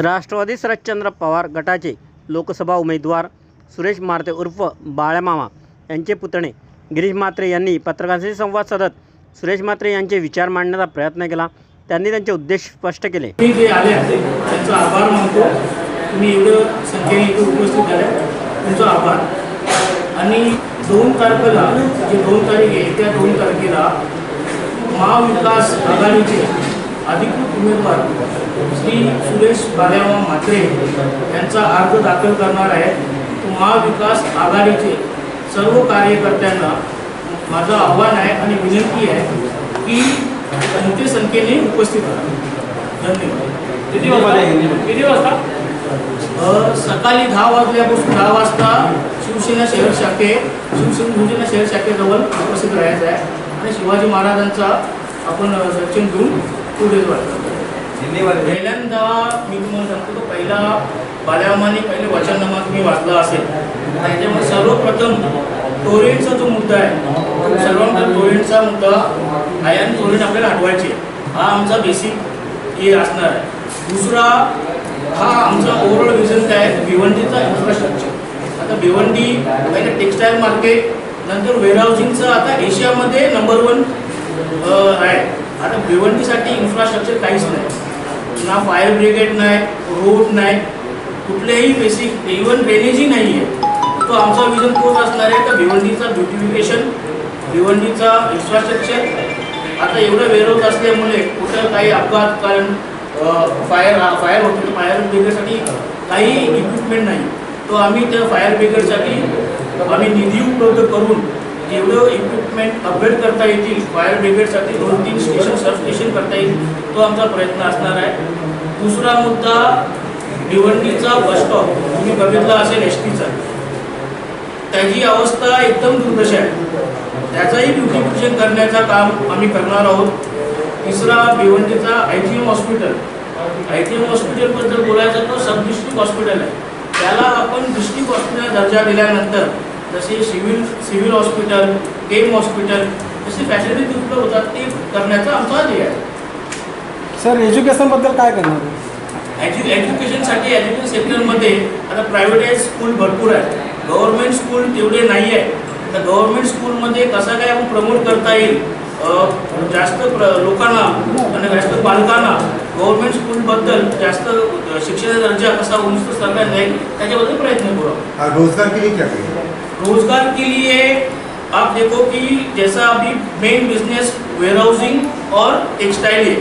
राष्ट्रवादी शरदचंद्र पवार गटाचे लोकसभा उमेदवार सुरेश मारते उर्फ बाळ्यामामा यांचे पुतणे. गिरीश म्हात्रे यांनी पत्रकारांशी संवाद साधत सुरेश म्हात्रे यांचे विचार मांडण्याचा प्रयत्न केला. त्यांनी त्यांचे उद्देश स्पष्ट केले. मी जे आले आहेत त्यांचा आभार मानतो. तुम्ही एवढं संख्येने इथे उपस्थित झाले. तुमचा आभार. आणि दोन तारखेला जे दोन तारीख आहे त्या दोन तारखेला महाविकास आघाडीचे अधिकृत उमेदवार श्री सुरेश बाल्यामा म्हात्रे यांचा अर्ज दाखल करणार आहे महाविकास आघाडीचे सर्व कार्यकर्त्यांना माझं आव्हान आहे आणि विनंती आहे की मोठ्या संख्येने उपस्थित राहा. धन्यवाद. किती वाजता? किती वाजता? सकाळी दहा वाजल्यापासून दहा वाजता शिवसेना शहर शाखे शिवसेना शिवसेना शहर शाखेजवळ उपस्थित राहायचं आहे. आणि शिवाजी महाराजांचा आपण दर्शन घेऊन पुढे पहिल्यांदा मी तुम्हाला सांगतो तो पहिला बाल्यामाने पहिले वचननामा तुम्ही वाचला असेल. त्याच्यामध्ये सर्वप्रथम टोरेंटचा जो मुद्दा आहे तो सर्वांकडे टोरेंटचा मुद्दा आहे आणि टोरेंट आपल्याला हटवायचे हा आमचा बेसिक हे असणार आहे. दुसरा हा आमचा ओव्हरऑल विजन काय आहे? भिवंडीचा इन्फ्रास्ट्रक्चर आता भिवंडी पहिले टेक्स्टाईल मार्केट नंतर वेअरहाऊसिंगचं आता एशियामध्ये नंबर वन आहे. आता भिवंडीसाठी इन्फ्रास्ट्रक्चर काहीच नाही. ना फायर ब्रिगेड नाही रोड नाही कुठलेही बेसिक इवन ड्रेनेजही नाही आहे तो आमचा विजन तोच असणार आहे का भिवंडीचा ब्युटिफिकेशन भिवंडीचा इन्फ्रास्ट्रक्चर आता एवढं वेरोज असल्यामुळे कुठं काही अपघात कारण फायर फायर होतो फायर ब्रिगेडसाठी काही इक्विपमेंट नाही. तो आम्ही त्या फायर ब्रिगेडसाठी आम्ही निधी उपलब्ध करून जेवढं इक्विपमेंट अपग्रेड करता येतील फायर ब्रिगेडसाठी दोन तीन स्टेशन सब स्टेशन करता येईल तो आमचा प्रयत्न असणार आहे. दुसरा मुद्दा भिवंडीचा बस स्टॉप तुम्ही बघितला असेल एस टीचा त्याची अवस्था एकदम दुर्दशा आहे. त्याचंही ब्युटिफिकेशन करण्याचं काम आम्ही करणार आहोत. तिसरा भिवंडीचा I T M hospital I T M हॉस्पिटलबद्दल बोलायचं तर सब डिस्ट्रिक्ट हॉस्पिटल आहे. त्याला आपण डिस्ट्रिक्ट हॉस्पिटल दर्जा दिल्यानंतर जसे civil civil hospital KEM hospital जसे फॅसिलिटीज उपलब्ध होतात ते करण्याचा आमचा ध्येय आहे. सर एज्युकेशनबद्दल काय करणार? एज्यु एज्युकेशनसाठी एज्युकेशन सेक्टरमध्ये आता प्रायव्हेटाईज स्कूल भरपूर आहे गव्हर्नमेंट स्कूल तेवढे नाही आहे तर गव्हर्नमेंट स्कूलमध्ये कसं काय आपण प्रमोट करता येईल? अ, जास्त प्र लोकांना आणि जास्त पालकांना गव्हर्नमेंट स्कूलबद्दल जास्त शिक्षणाचा दर्जा कसा उंच करता येईल त्याच्याबद्दल प्रयत्न करू रोजगार के लिए क्या करेंगे रोज़गार के लिए आप देखो कि जैसा अभी मेन बिज़नेस वेयरहाउसिंग और टेक्सटाइल है।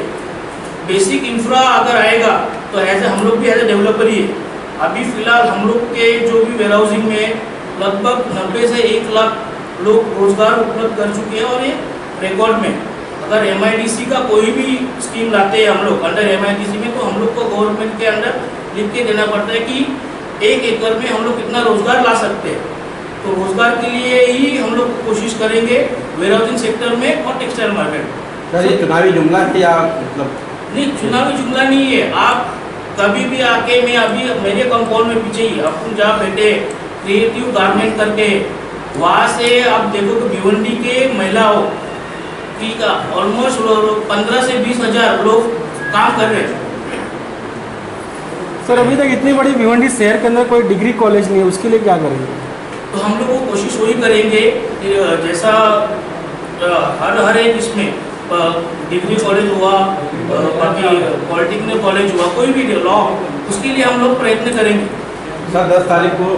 बेसिक इंफ्रा अगर आएगा तो एज हम लोग भी एज ए डेवलपर ही है। अभी फ़िलहाल हम लोग के जो भी वेयरहाउसिंग में लगभग नब्बे से एक लाख लोग रोज़गार उपलब्ध कर चुके हैं और ये रिकॉर्ड में। अगर एम का कोई भी स्कीम लाते हैं हम लोग अंडर एम में तो हम लोग को गवर्नमेंट के अंडर लिख के देना पड़ता है कि एक एकड़ में हम लोग कितना रोज़गार ला सकते हैं। तो रोज़गार के लिए ही हम लोग कोशिश करेंगे वेयरहाउसिंग सेक्टर में और टेक्सटाइल मार्केट में। सर ये चुनावी जुमला है या मतलब नहीं चुनावी जुमला नहीं है। आप कभी भी आके मैं अभी मेरे कंपाउंड में पीछे ही अपन जहाँ बैठे क्रिएटिव गारमेंट करके वहाँ से आप देखो तो भिवंडी के महिलाओं की का ऑलमोस्ट पंद्रह से बीस हज़ार लोग काम कर रहे हैं। सर अभी तक इतनी बड़ी भिवंडी शहर के अंदर कोई डिग्री कॉलेज नहीं है उसके लिए क्या करेंगे? तो हम लोग वो कोशिश वही करेंगे कि जैसा हर हर एक इसमें डिग्री कॉलेज हुआ बाकी पॉलिटेक्निक कॉलेज हुआ कोई भी लॉ उसके लिए हम लोग प्रयत्न करेंगे। सर दस तारीख को